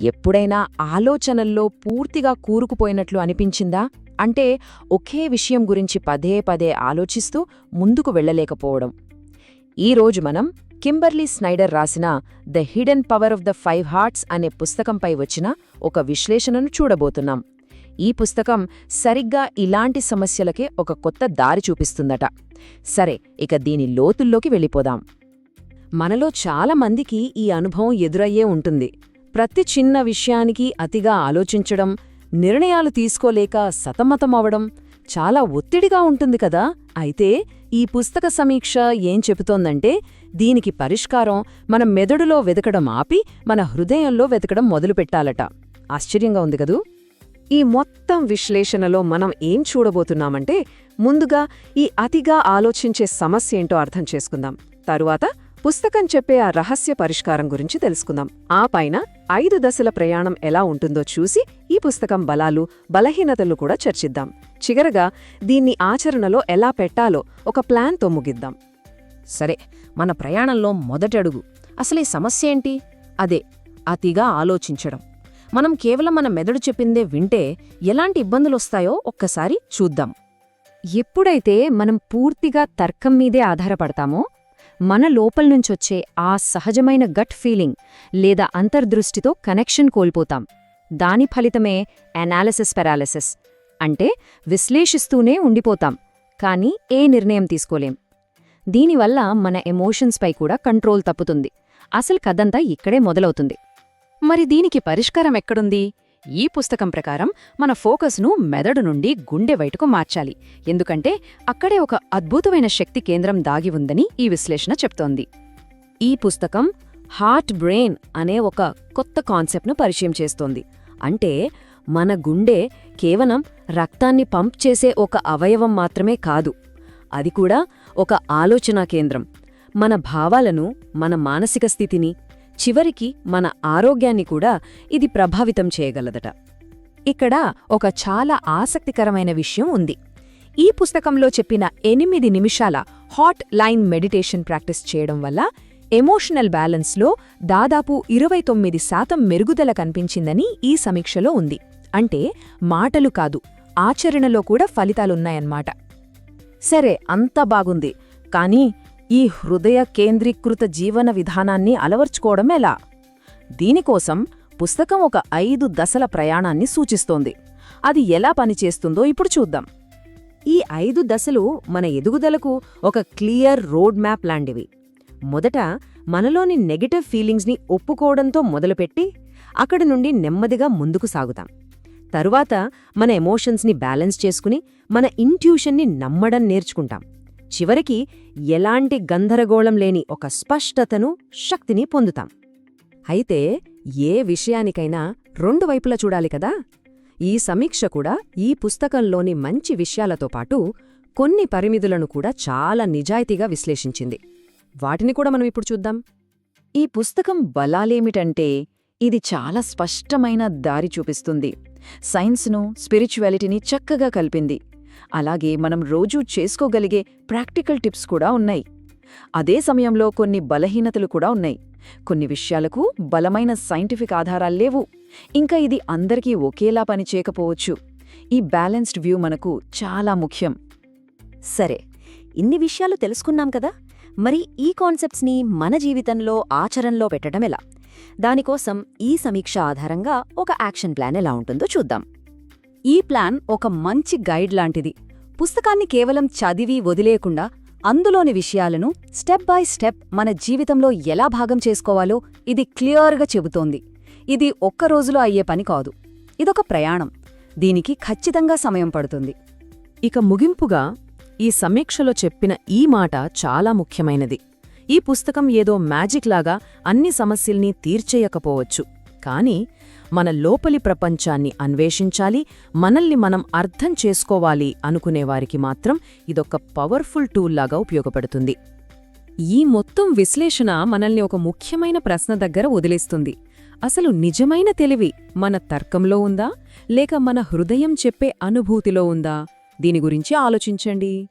ఎప్పుడైనా ఆలోచనల్లో పూర్తిగా కూరుకుపోయినట్లు అనిపించిందా? అంటే ఒకే విషయం గురించి పదే పదే ఆలోచిస్తూ ముందుకు వెళ్ళలేకపోవడం. ఈరోజు మనం కింబర్లీ స్నైడర్ రాసిన the hidden power of the five hearts అనే పుస్తకంపై వచ్చిన ఒక విశ్లేషణను చూడబోతున్నాం. ఈ పుస్తకం సరిగ్గా ఇలాంటి సమస్యలకే ఒక కొత్త దారి చూపిస్తుందట. సరే ఇక దీని లోతుల్లోకి వెళ్ళిపోదాం. మనలో చాలా మందికి ఈ అనుభవం ఎదురయ్యే ఉంటుంది. ప్రతి చిన్న విషయానికి అతిగా ఆలోచించడం నిర్ణయాలు తీసుకోలేక సతమతమవడం చాలా ఒత్తిడిగా ఉంటుంది కదా? అయితే ఈ పుస్తక సమీక్ష ఏం చెబుతోందంటే దీనికి పరిష్కారం మన మెదడులో వెతకడం ఆపి మన హృదయంలో వెతకడం మొదలుపెట్టాలట. ఆశ్చర్యంగా ఉంది కదూ? ఈ మొత్తం విశ్లేషణలో మనం ఏం చూడబోతున్నామంటే ముందుగా ఈ అతిగా ఆలోచించే సమస్య ఏంటో అర్థం చేసుకుందాం. తరువాత పుస్తకం చెప్పే ఆ రహస్య పరిష్కారం గురించి తెలుసుకుందాం. ఆ పైన ఐదు దశల ప్రయాణం ఎలా ఉంటుందో చూసి ఈ పుస్తకం బలాలు బలహీనతలు కూడా చర్చిద్దాం. చివరగా దీన్ని ఆచరణలో ఎలా పెట్టాలో ఒక ప్లాన్తో ముగిద్దాం. సరే మన ప్రయాణంలో మొదటడుగు అసలే సమస్య ఏంటి? అదే అతిగా ఆలోచించడం. మనం కేవలం మన మెదడు చెప్పిందే వింటే ఎలాంటి ఇబ్బందులొస్తాయో ఒక్కసారి చూద్దాం. ఎప్పుడైతే మనం పూర్తిగా తర్కం మీదే ఆధారపడతామో మన లోపల్నుంచొచ్చే ఆ సహజమైన గట్ ఫీలింగ్ లేదా అంతర్దృష్టితో కనెక్షన్ కోల్పోతాం. దాని ఫలితమే అనాలిసిస్ పెరాలిసిస్. అంటే విశ్లేషిస్తూనే ఉండిపోతాం కానీ ఏ నిర్ణయం తీసుకోలేం. దీనివల్ల మన ఎమోషన్స్పై కూడా కంట్రోల్ తప్పుతుంది. అసలు కథంతా ఇక్కడే మొదలవుతుంది. మరి దీనికి పరిష్కారం ఎక్కడుంది? ఈ పుస్తకం ప్రకారం మన ఫోకస్ను మెదడు నుండి గుండె బయటకు మార్చాలి. ఎందుకంటే అక్కడే ఒక అద్భుతమైన శక్తి కేంద్రం దాగి ఉందని ఈ విశ్లేషణ చెప్తోంది. ఈ పుస్తకం హార్ట్ బ్రెయిన్ అనే ఒక కొత్త కాన్సెప్ట్ను పరిచయం చేస్తోంది. అంటే మన గుండె కేవలం రక్తాన్ని పంప్ చేసే ఒక అవయవం మాత్రమే కాదు. అది కూడా ఒక ఆలోచనా కేంద్రం. మన భావాలను మన మానసిక స్థితిని చివరికి మన ఆరోగ్యాన్ని కూడా ఇది ప్రభావితం చేయగలదట. ఇక్కడ ఒక చాలా ఆసక్తికరమైన విషయం ఉంది. ఈ పుస్తకంలో చెప్పిన ఎనిమిది నిమిషాల హాట్ లైన్ మెడిటేషన్ ప్రాక్టీస్ చేయడం వల్ల ఎమోషనల్ బ్యాలెన్స్లో దాదాపు ఇరవై తొమ్మిది శాతం మెరుగుదల కనిపించిందని ఈ సమీక్షలో ఉంది. అంటే మాటలు కాదు ఆచరణలో కూడా ఫలితాలున్నాయన్నమాట. సరే అంత బాగుంది. కానీ ఈ హృదయ కేంద్రీకృత జీవన విధానాన్ని అలవర్చుకోవడం ఎలా? దీనికోసం పుస్తకం ఒక ఐదు దశల ప్రయాణాన్ని సూచిస్తోంది. అది ఎలా పనిచేస్తుందో ఇప్పుడు చూద్దాం. ఈ ఐదు దశలు మన ఎదుగుదలకు ఒక క్లియర్ రోడ్ మ్యాప్ లాంటివి. మొదట మనలోని నెగటివ్ ఫీలింగ్స్ని ఒప్పుకోవడంతో మొదలుపెట్టి అక్కడి నుండి నెమ్మదిగా ముందుకు సాగుతాం. తరువాత మన ఎమోషన్స్ని బ్యాలెన్స్ చేసుకుని మన ఇంట్యూషన్ని నమ్మడం నేర్చుకుంటాం. చివరికి ఎలాంటి గందరగోళం లేని ఒక స్పష్టతను శక్తిని పొందుతాం. అయితే ఏ విషయానికైనా రెండు వైపులా చూడాలి కదా? ఈ సమీక్ష కూడా ఈ పుస్తకంలోని మంచి విషయాలతో పాటు కొన్ని పరిమితులను కూడా చాలా నిజాయితీగా విశ్లేషించింది. వాటిని కూడా మనం ఇప్పుడు చూద్దాం. ఈ పుస్తకం బలాలేమిటంటే ఇది చాలా స్పష్టమైన దారి చూపిస్తుంది. సైన్స్ను స్పిరిచువాలిటీని చక్కగా కలిపింది. అలాగే మనం రోజూ చేసుకోగలిగే ప్రాక్టికల్ టిప్స్ కూడా ఉన్నాయి. అదే సమయంలో కొన్ని బలహీనతలు కూడా ఉన్నాయి. కొన్ని విషయాలకు బలమైన సైంటిఫిక్ ఆధారాల్లేవు ఇంకా ఇది అందరికీ ఒకేలా పనిచేయకపోవచ్చు ఈ బ్యాలెన్స్డ్ వ్యూ మనకు చాలా ముఖ్యం. సరే ఇన్ని విషయాలు తెలుసుకున్నాం కదా? మరి ఈ కాన్సెప్ట్స్ని మన జీవితంలో ఆచరణలో పెట్టడం ఎలా? దానికోసం ఈ సమీక్ష ఆధారంగా ఒక యాక్షన్ ప్లాన్ ఎలా ఉంటుందో చూద్దాం. ఈ ప్లాన్ ఒక మంచి గైడ్ లాంటిది. పుస్తకాన్ని కేవలం చదివి వదిలేయకుండా అందులోని విషయాలను స్టెప్ బై స్టెప్ మన జీవితంలో ఎలా భాగం చేసుకోవాలో ఇది క్లియర్గా చెబుతోంది. ఇది ఒక్క రోజులో అయ్యే పని కాదు. ఇదొక ప్రయాణం. దీనికి ఖచ్చితంగా సమయం పడుతుంది. ఇక ముగింపుగా ఈ సమీక్షలో చెప్పిన ఈ మాట చాలా ముఖ్యమైనది. ఈ పుస్తకం ఏదో మ్యాజిక్ లాగా అన్ని సమస్యల్ని తీర్చేయకపోవచ్చు. కానీ మన లోపలి ప్రపంచాన్ని అన్వేషించాలి మనల్ని మనం అర్థం చేసుకోవాలి అనుకునేవారికి మాత్రం ఇదొక పవర్ఫుల్ టూల్లాగా ఉపయోగపడుతుంది. ఈ మొత్తం విశ్లేషణ మనల్ని ఒక ముఖ్యమైన ప్రశ్న దగ్గర వదిలేస్తుంది. అసలు నిజమైన తెలివి మన తర్కంలో ఉందా లేక మన హృదయం చెప్పే అనుభూతిలో ఉందా? దీని గురించి ఆలోచించండి.